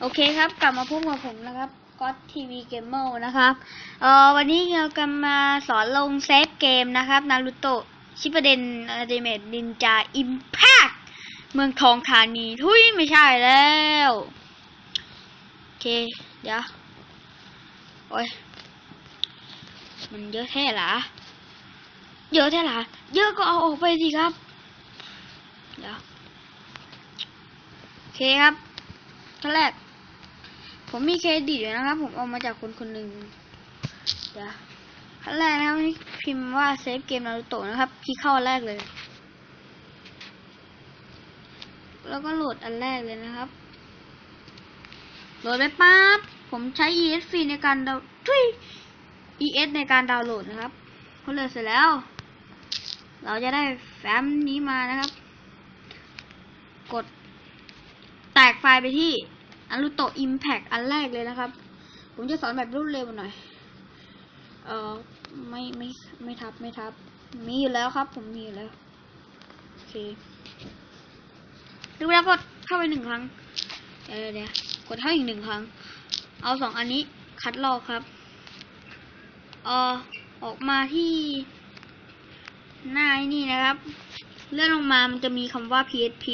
โอเคครับ กลับมาพบกับผมนะครับก็ทีวีเกมเมอร์นะครับเอ่อวันนี้เรากำลังมาสอนลงเซฟเกมนะครับนารูโตะชิปเดนอัลติเมทนินจาอิมแพคเมืองทองธานีทุยไม่ใช่แล้ว โอเค เดี๋ยว โอ้ย มันเยอะแท้หรอเยอะแท้หรอเยอะก็เอาออกไปสิครับ เดี๋ยวโอเคครับขั้นแรก ผมมีเครดิตอยู่นะครับ ผมเอามาจากคนคนหนึ่งเดี๋ยวขั้นแรกนะครับพิมพ์ว่าเซฟเกมนารูโตะนะครับคลิกเข้าอันแรกเลย แล้วก็โหลดอันแรกเลยนะครับ โหลดไปปั๊บ ผมใช้ ESC ในการดาวทุย ES ในการดาวน์โหลดนะครับพอโหลดเสร็จแล้ว เราจะได้แฟ้มนี้มานะครับ กดแตกไฟล์ไปที่ a รุโต Impact อันแรกเลยนะครับ ผมจะสอนแบบรวดเร็วหน่อย เออไม่ไม่ไม่ทับไม่ทับ มีอยู่แล้วครับ ผมมีอยู่แล้ว โอเคดูแล้วกดเข้าไปหนึ่งครั้ง เดี๋ยวเดี๋ยวเดี๋ยวกดเข้าอีกหนึ่งครั้ง เอาสองอันนี้คัดลอกครับเออออกมาที่หน้านี่นะครับ เลื่อนลงมามันจะมีคำว่า PHP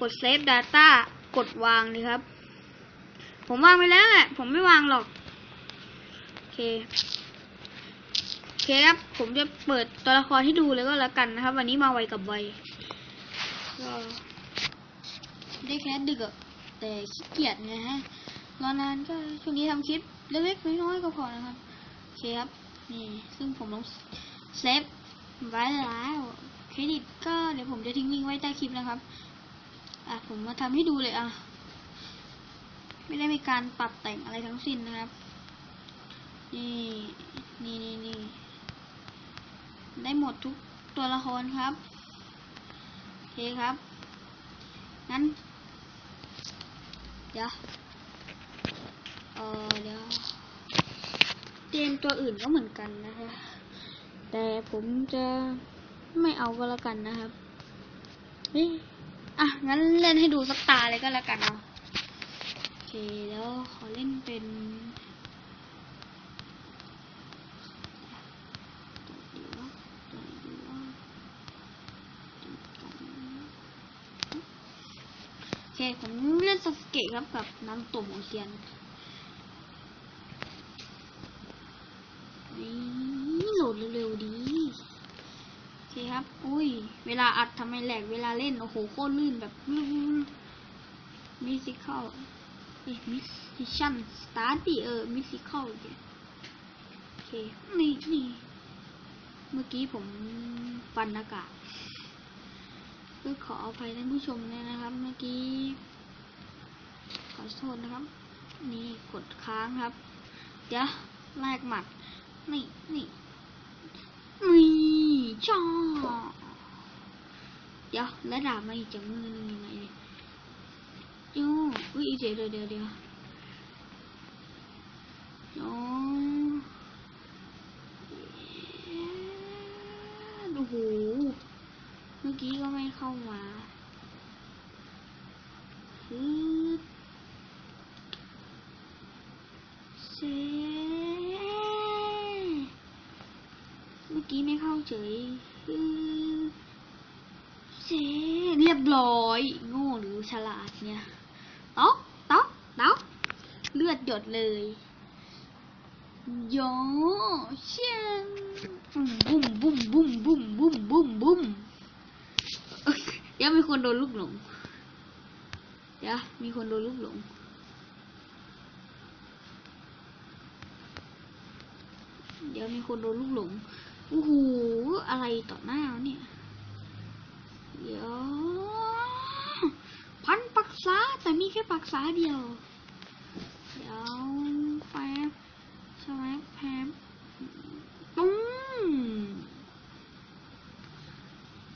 กด Save Data กดวางเลยครับ ผมวางไปแล้วแหละ ผมไม่วางหรอก โอเค โอเคครับ ผมจะเปิดตัวละครให้ดูเลยก็แล้วกันนะครับ วันนี้มาไวกับไวก็ได้แค่ดึกอะแต่ขี้เกียจไงฮะ รอนานก็ช่วงนี้ทำคลิปเล็กๆน้อยๆก็พอนะครับโอเคครับนี่ซึ่งผมลงเซฟไว้แล้วเครดิตก็เดี๋ยวผมจะทิ้งลิงก์ไว้ใต้คลิปนะครับอะผมมาทำให้ดูเลยอะไม่ได้มีการปรับแต่งอะไรทั้งสิ้นนะครับ นี่นี่นี่นี่ได้หมดทุกตัวละครครับโอเคครับ งั้น เดี๋ยว เออเดี๋ยว เกม ตัวอื่นก็เหมือนกันนะคะ แต่ผมจะไม่เอาก็แล้วกันนะครับเฮ้ยอะ งั้นเล่นให้ดูสักตาเลยก็แล้วกันเนาะโอเคแล้วขอเล่นเป็นโอเค ผมเล่นสเกตครับกับน้ำตุ่มของเซียนโหลดเร็วๆดี โอเคครับ อุ้ย เวลาอัดทำไมแหลก เวลาเล่น โอ้โห โคตรลื่นแบบมิสิคอลเอ้มิสิชันสตาร์ดิเออมิสิคอลโอเค นี่นี่ เมื่อกี้ผมฟันอากาศก็ขออภัยท่านผู้ชมด้วยนะครับ เมื่อกี้ ขอโทษนะครับ นี่กดค้างครับ เดี๋ยวแลกหมัด นี่นี่ นี่จ้า เดี๋ยวแล้วดาบมาอีกจากมือหนึงยังไงเนี่ยจู้อุ้ยเดี๋ยวเดี๋ยวเดี๋ยวเดี๋ยวโอ้โอ้โหเมื่อกี้ก็ไม่เข้ามาฮึดเซเมื่อกี้ไม่เข้าเฉยคือ เซเรียบร้อย โง่หรือฉลาดเนี่ยต๊อกต๊อกต๊อกเลือดหยดเลยโยเชียงบุ้มบุ้มบุ้มบุ้มบุ้มบุ้มบุ้มเอ้ยเดี๋ยังมีคนโดนลูกหลงเดี๋ยวมีคนโดนลูกหลงเดี๋ยวมีคนโดนลูกหลงโอ้โหอะไรต่อหน้าเนี่ย เดี่ยวพันปักษาแต่มีแค่ปักษาเดียว เดี๋ยวแป๊บสวัแป๊บปุ้ง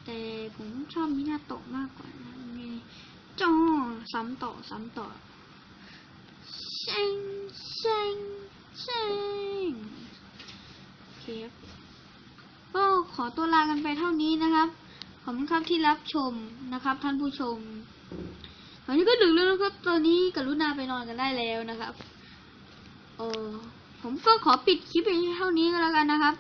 แต่ผมชอบมินาโตะมากกว่านะไงจ้อซ้ำต่อซ้ำต่อเซ็งเซ็งเซ็งเคฟก็ขอตัวลากันไปเท่านี้นะครับ ขอบคุณครับที่รับชมนะครับ ท่านผู้ชมตอนนี้ก็ดึกแล้วนะครับตอนนี้กรุณาไปนอนกันได้แล้วนะครับเออผมก็ขอปิดคลิปไปเท่านี้ก็แล้วกันนะครับ